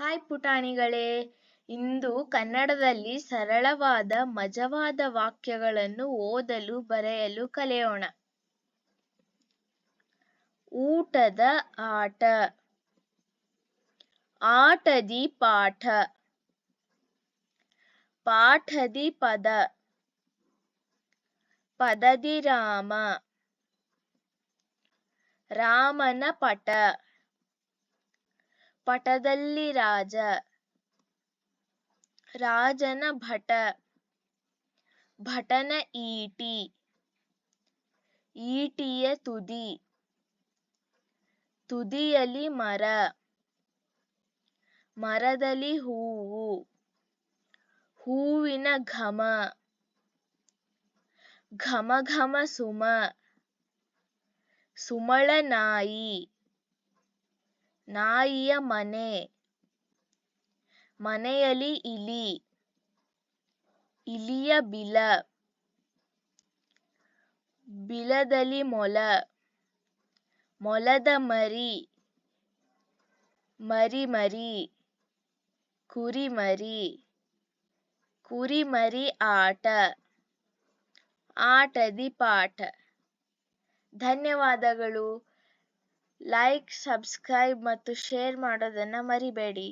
Hi ಪುಟಾಣಿಗಳೇ. ಇಂದು ಕನ್ನಡದಲ್ಲಿ ಸರಳವಾದ ಮಜವಾದ ವಾಕ್ಯಗಳನ್ನು ಓದಲು ಬರೆಯಲು ಕಲಿಯೋಣ. ಊಟದ ಆಟ. ಆಟದಿ ಪಾಠ. ಪಾಠದಿ ಪದ. ಪದದಿ ರಾಮ. ರಾಮನ ಪಟ. ಪಟದಲ್ಲಿ ರಾಜ. ರಾಜನ ಭಟ. ಭಟನ ಈಟಿ. ಈಟಿಯ ತುದಿ. ತುದಿಯಲಿ ಮರ. ಮರದಲ್ಲಿ ಹೂವು. ಹೂವಿನ ಘಮ. ಘಮ ಘಮ ಸುಮ. ಸುಮಳ ನಾಯಿ. ನಾಯಿಯ ಮನೆ. ಮನೆಯಲ್ಲಿ ಇಲಿ. ಇಲಿಯ ಬಿಲ. ಬಿಲದಲ್ಲಿ ಮೊಲ. ಮೊಲದ ಮರಿ. ಮರಿ ಮರಿ. ಕುರಿ ಮರಿ. ಕುರಿ ಮರಿ ಆಟ. ಆಟದಿ ಪಾಠ. ಧನ್ಯವಾದಗಳು. ಲೈಕ್ ಸಬ್ಸ್ಕ್ರೈಬ್ ಮತ್ತು ಶೇರ್ ಮಾಡೋದನ್ನು ಮರಿಬೇಡಿ.